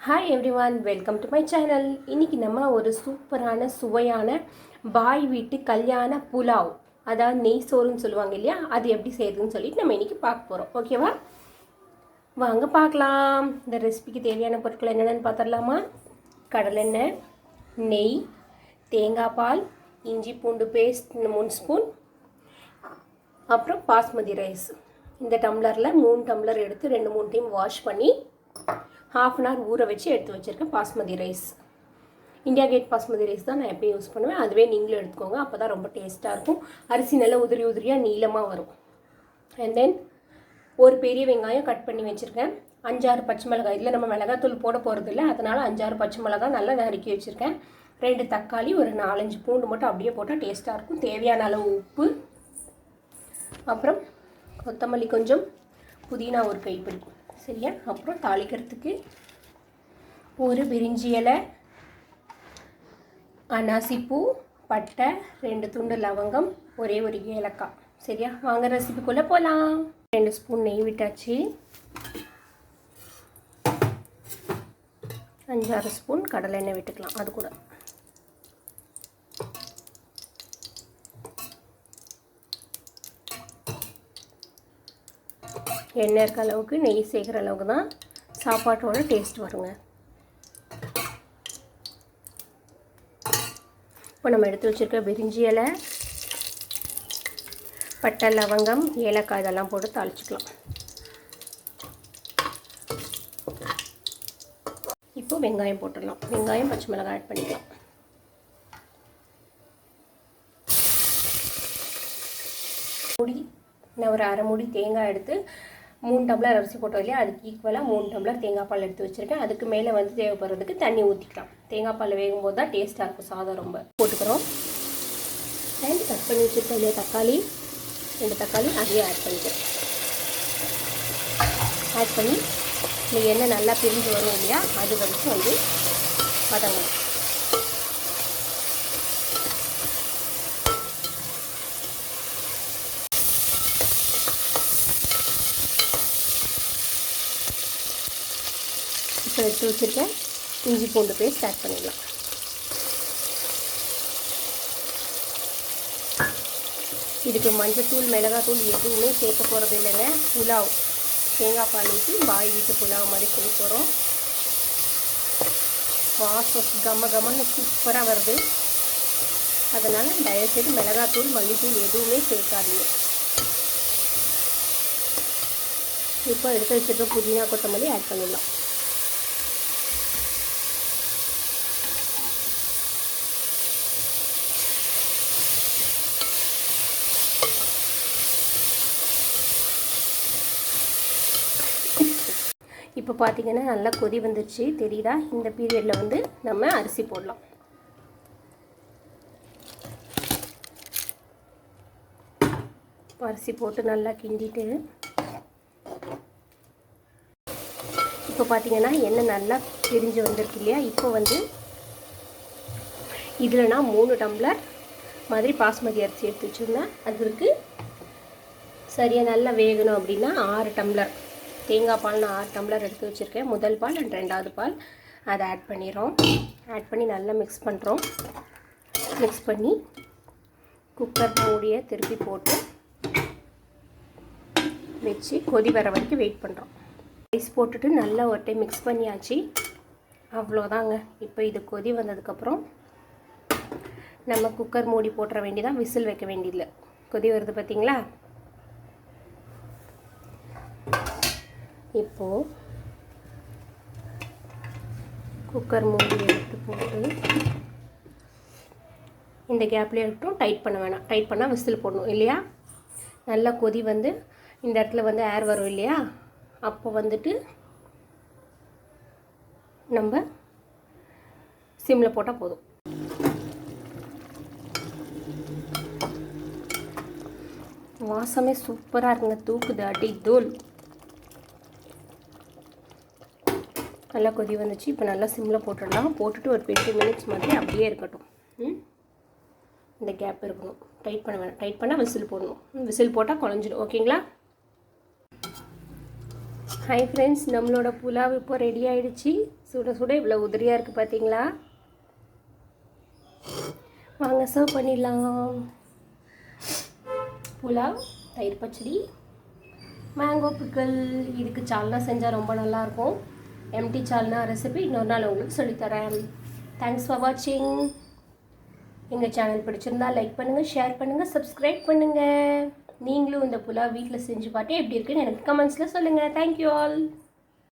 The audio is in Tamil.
Hi everyone welcome to my channel இன்றைக்கி நம்ம ஒரு சூப்பரான சுவையான பாய் வீட்டு கல்யாண புலாவ் அதாவது நெய் சோறுன்னு சொல்லுவாங்க இல்லையா? அது எப்படி செய்யறதுன்னு சொல்லிட்டு நம்ம இன்றைக்கி பார்க்க போகிறோம் ஓகேவா வாங்க பார்க்கலாம். இந்த ரெசிபிக்கு தேவையான பொருட்கள் என்னென்னு பார்த்துடலாமா? கடலெண்ணெய் நெய் தேங்காய் பால் இஞ்சி பூண்டு பேஸ்ட் மூணு ஸ்பூன் அப்புறம் பாஸ்மதி ரைஸ் இந்த டம்ளரில் மூணு டம்ளர் எடுத்து ரெண்டு மூணு டைம் வாஷ் பண்ணி ஹாஃப் அன் ஹவர் ஊற வச்சு எடுத்து வச்சுருக்கேன் basmati rice. India Gate basmati rice தான் நான் எப்பயும் யூஸ் பண்ணுவேன். அதுவே நீங்களும் எடுத்துக்கோங்க. அப்போ தான் ரொம்ப டேஸ்ட்டாக இருக்கும். அரிசி நல்லா உதிரி உதிரியாக நீளமாக வரும். அண்ட் தென் ஒரு பெரிய வெங்காயம் கட் பண்ணி வச்சுருக்கேன். அஞ்சாறு பச்சை மிளகாய். இதில் நம்ம மிளகாத்தூள் போட போகிறது இல்லை. அதனால் அஞ்சாறு பச்சை மிளகாய் நல்லா நறுக்கி வச்சுருக்கேன். ரெண்டு தக்காளி ஒரு நாலஞ்சு பூண்டு மட்டும் அப்படியே போட்டால் டேஸ்ட்டாக இருக்கும். தேவையான அளவு உப்பு. அப்புறம் கொத்தமல்லி கொஞ்சம். புதினா ஒரு கைப்பிடி சரியா? அப்புறம் தாளிக்கிறதுக்கு ஒரு பிரிஞ்சி இலை அனாசிப்பூ பட்டை ரெண்டு துண்டு லவங்கம் ஒரே ஒரு ஏலக்காய். சரியா? வாங்க ரெசிபிக்குள்ளே போகலாம் ரெண்டு ஸ்பூன் நெய் விட்டாச்சு. அஞ்சாறு ஸ்பூன் கடலை எண்ணெய் விட்டுக்கலாம். அது கூட. எண்ணெய் இருக்க அளவுக்கு நெய் சேர்க்குற அளவுக்கு தான் சாப்பாட்டோட டேஸ்ட் வருங்க. இப்போ நம்ம எடுத்து வச்சுருக்க பிரிஞ்சி இலை பட்டை லவங்கம் ஏலக்காய் இதெல்லாம் போட்டு தாளிச்சிக்கலாம். இப்போ வெங்காயம் போட்டுடலாம். வெங்காயம் பச்சை மிளகாய் ஆட் பண்ணிக்கலாம். முடி நான் ஒரு அரை முடி தேங்காய் எடுத்து மூணு டம்ளர் அரிசி போட்டோம் இல்லையா? அதுக்கு ஈக்குவலாக மூணு டம்ளர் தேங்காய் பால் எடுத்து வச்சுருக்கேன். அதுக்கு மேலே வந்து தேவைப்படுறதுக்கு தண்ணி ஊற்றிக்கலாம் தேங்காய் பால் வேகும் போது தான் டேஸ்ட்டாக இருக்கும். சாதம் ரொம்ப போட்டுக்கிறோம். அண்ட் கட் பண்ணி வச்சுருக்கோம் இல்லையா தக்காளி. ரெண்டு தக்காளி அதையும் ஆட் பண்ணிக்கிறேன் ஆட் பண்ணி இந்த எண்ணெய் நல்லா பிரிஞ்சு வரும் இல்லையா அது வரைக்கும் வந்து வதங்கணும். இப்போ எடுத்து வச்சுருக்கேன். இஞ்சி பூண்டு பேஸ்ட் ஆட் பண்ணிடலாம். இதுக்கு மஞ்சத்தூள் மிளகாத்தூள் எதுவுமே சேர்க்க போகிறது இல்லைங்க. புலாவ் தேங்காய் பால் ஊற்றி பாய் வீட்டு புலாவ் மாதிரி செய்ய போகிறோம் வாசம் கம்ம கம்மன்னு சூப்பராக வருது. அதனால் தயவுசெய்து மிளகாத்தூள் மல்லித்தூள் எதுவுமே சேர்க்காதீங்க. இப்போ எடுத்து வச்சுருக்க புதினா கொத்தமல்லி ஆட் பண்ணிடலாம். இப்போ பார்த்தீங்கன்னா நல்லா கொதி வந்துருச்சு. தெரியுதா? இந்த பீரியடில் வந்து நம்ம அரிசி போடலாம். அரிசி போட்டு நல்லா கிண்டிட்டு. இப்போ பார்த்தீங்கன்னா எண்ணெய் நல்லா பிரிஞ்சு வந்திருக்கு இல்லையா? இப்போ வந்து இதில் நான் மூணு டம்ளர் மாதிரி பாஸ்மதி அரிசி எடுத்து வச்சுருந்தேன். அதற்கு சரியாக நல்லா வேகணும் அப்படின்னா ஆறு டம்ளர். தேங்காய் பால் நான் ஆறு டம்ளர் எடுத்து வச்சுருக்கேன். முதல் பால் அண்ட் ரெண்டாவது பால். அதை ஆட் பண்ணிடுறோம். ஆட் பண்ணி நல்லா மிக்ஸ் பண்ணுறோம் மிக்ஸ் பண்ணி குக்கர் மூடியை திருப்பி போட்டு வச்சு கொதி வர வரைக்கும் வெயிட் பண்ணுறோம் ரைஸ் போட்டுட்டு நல்லா ஒரு டைம் மிக்ஸ் பண்ணியாச்சு. அவ்வளோதாங்க. இப்போ இது கொதி வந்ததுக்கப்புறம் நம்ம குக்கர் மூடி போட்டுற வேண்டியதான் விசில் வைக்க வேண்டியதில்லை. கொதி வருது பார்த்தீங்களா? இப்போது குக்கர் மூடி எடுத்து போட்டு இந்த கேப்லேயே இருக்கட்டும் டைட் பண்ண வேணாம். டைட் பண்ணால் விசில் போடணும் இல்லையா? நல்லா கொதி வந்து இந்த இடத்துல வந்து ஏர் வரும் இல்லையா? அப்போ வந்துட்டு நம்ம சிம்மில் போட்டால் போதும். வாசமே சூப்பராக இருக்குங்க. தூக்குது அடி தூள் நல்லா கொதி வந்துச்சு. இப்போ நல்லா சிம்மில் போட்டுடலாம். போட்டுட்டு ஒரு டுவெண்ட்டி மினிட்ஸ் மாதிரி அப்படியே இருக்கட்டும். இந்த கேப் இருக்கணும். டைட் பண்ண வேணாம். டைட் பண்ணால் விசில் போடணும். விசில் போட்டால் குழஞ்சிடும். ஓகேங்களா? ஹாய் ஃப்ரெண்ட்ஸ் நம்மளோட புலாவ் இப்போ ரெடி ஆகிடுச்சு சுட சுட இவ்வளோ உதிரியாக இருக்குது பார்த்தீங்களா வாங்க சர்வ் பண்ணிடலாம். புலாவ் தயிர் பச்சடி மேங்கோ பிக்கல் இதுக்கு சால்னா செஞ்சால் ரொம்ப நல்லாயிருக்கும் எம்டி சால்னா ரெசிபி இன்னொரு நாள் உங்களுக்கு சொல்லித்தரேன். தேங்க்ஸ் ஃபார் வாட்சிங் எங்கள் சேனல் பிடிச்சிருந்தா லைக் பண்ணுங்கள் ஷேர் பண்ணுங்கள் சப்ஸ்கிரைப் பண்ணுங்கள் நீங்களும் இந்த புலா வீட்டில் செஞ்சு பார்த்து எப்படி இருக்குன்னு எனக்கு கமெண்ட்ஸில் சொல்லுங்கள் தேங்க்யூ ஆல்